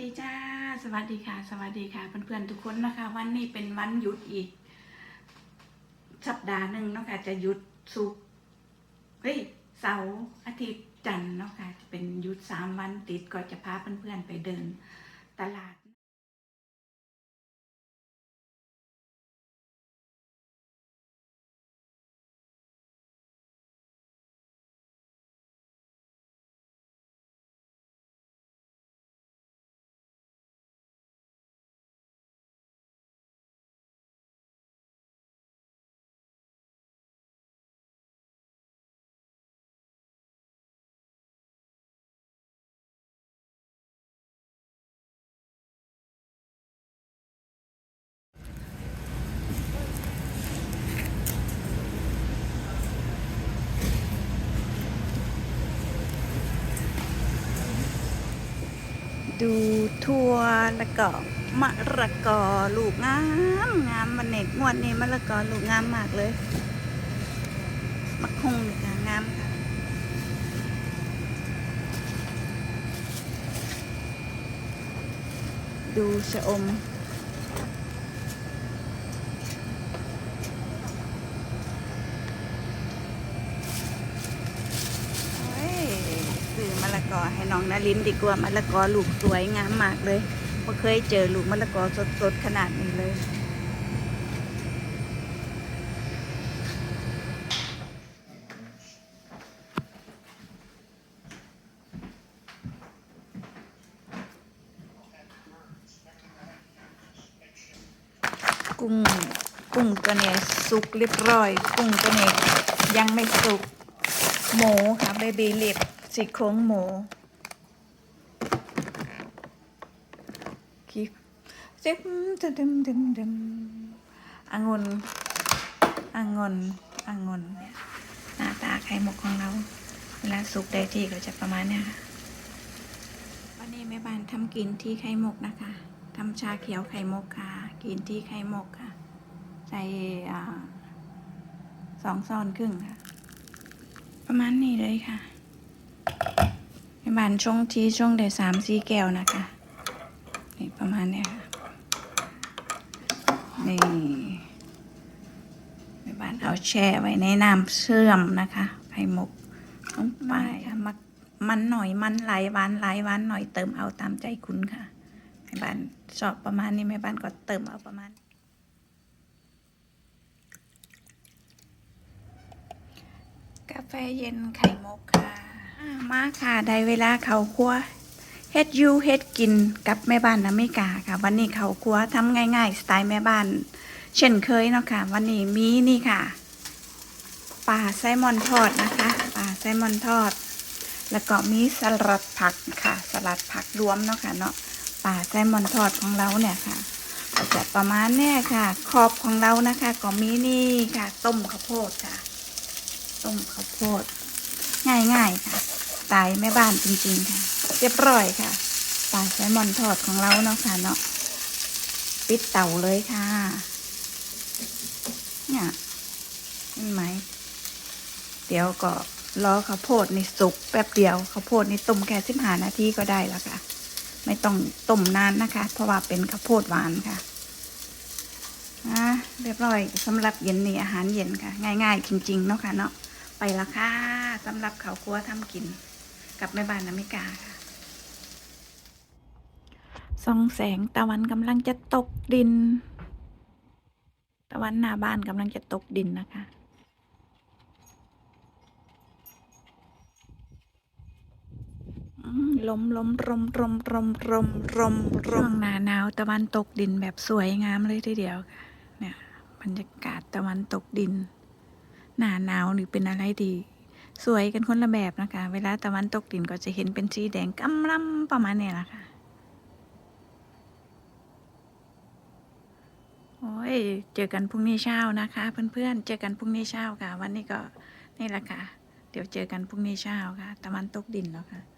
ดีจ้า สวัสดีค่ะ สวัสดีค่ะเพื่อนๆทุกคนนะคะ วันนี้เป็นวันหยุดอีก สัปดาห์หนึ่งนะคะจะหยุดสุกเฮ้ยเสาร์อาทิตย์จันทร์นะคะจะเป็นหยุดสามวันติดก็จะพาเพื่อนๆไปเดินตลาด ดูทัวร์แล้วก็มะละกอลูกงามงามมันเน็ตงวดนี้มะละกอลูกงามมากเลยมะคงเลยค่ะงามค่ะดูชะอม โอ้ยซื้อมะละ กอให้น้องนารินดีกว่ามะละกอลูกสวยงามมากเลยไม่เคยเจอลูกมะละกอสดๆขนาดนี้เลยกุ้งกุ้งตัวเนี้ยสุกเรียบร้อย กุ้งตัวเนี้ยยังไม่สุก หมูค่ะเบบีลิบ สีโครงหมูคิดเจ็บดึมดึมดึมดึมองุ่นองุ่นองุ่นเนี่ยหน้าตาไข่มุกของเรา เวลาสุกได้ที่ก็จะประมาณเนี้ยค่ะวันนี้แม่บ้านทำกินที่ไข่มุกนะคะทำชาเขียวไข่มุกค่ะ กินที่ไข่มุกค่ะ ใส่สองซอนครึ่งค่ะ ประมาณนี้เลยค่ะ ในบ้านช่วงที่ช่วงเดสามสี่แก้วนะคะนี่ประมาณเนี้ยค่ะนี่ในบ้านเอาแช่ไว้ในน้ำเชื่อมนะคะไข่มุกลงไปค่ะมักมันหน่อยมันไหลหวานไหลหวานหน่อยเติมเอาตามใจคุณค่ะในบ้านชอบประมาณนี้แม่บ้านก็เติมเอาประมาณ กาแฟเย็นไข่มุกค่ะ มาค่ะ ได้เวลาเขาครัวเฮ็ดยูเฮ็ดกินกับแม่บ้านอเมริกาค่ะ วันนี้เขาครัวทำง่ายๆ สไตล์แม่บ้าน เช่นเคยเนาะค่ะ วันนี้มีนี่ค่ะปลาไซลมอนทอดนะคะปลาไซลมอนทอด แล้วก็มีสลัดผักค่ะ สลัดผักรวมเนาะค่ะเนาะปลาไซลมอนทอดของเราเนี่ยค่ะก็จะประมาณเนี่ยค่ะ ขอบของเรานะคะ ก็มีนี่ค่ะ ต้มข้าวโพดค่ะ ต้มข้าวโพด ง่ายๆค่ะ สไตล์แม่บ้านจริงๆค่ะเรียบร้อยค่ะปลาแซลมอนทอดของเราเนาะค่ะเนาะปิดเตาเลยค่ะ เนี่ยเห็นไหม เดี๋ยวก็รอข้าวโพดนี่สุกแป๊บเดียวข้าวโพดนี่ต้มแค่สิบห้านาทีก็ได้แล้วค่ะ ไม่ต้องต้มนานนะคะ เพราะว่าเป็นข้าวโพดหวานค่ะอะเรียบร้อยสำหรับเย็นนี่อาหารเย็นค่ะ ง่าย ๆ จริง ๆ เนาะค่ะเนาะไปละค่ะสำหรับเขาวครัวทำกิน กับแม่บ้านอเมริกาค่ะส่องแสงตะวันกำลังจะตกดิน ตะวันหน้าบ้านกำลังจะตกดินนะคะอืมลมลมรมรมรมรมรมหนาหนาวตะวันตกดินแบบสวยงามเลยทีเดียวค่ะเนี่ยบรรยากาศตะวันตกดิน หนาหนาวนี่เป็นอะไรดี สวยกันคนละแบบนะคะ เวลาตะวันตกดินก็จะเห็นเป็นสีแดงกำลัประมาณนี้ยแหละค่ะโอ้ย เจอกันพรุ่งนี้เช้านะคะ เพื่อนๆ เจอกันพรุ่งนี้เช้าค่ะ วันนี้ก็นี่แหละค่ะ เดี๋ยวเจอกันพรุ่งนี้เช้าค่ะ ตะวันตกดินแล้วค่ะ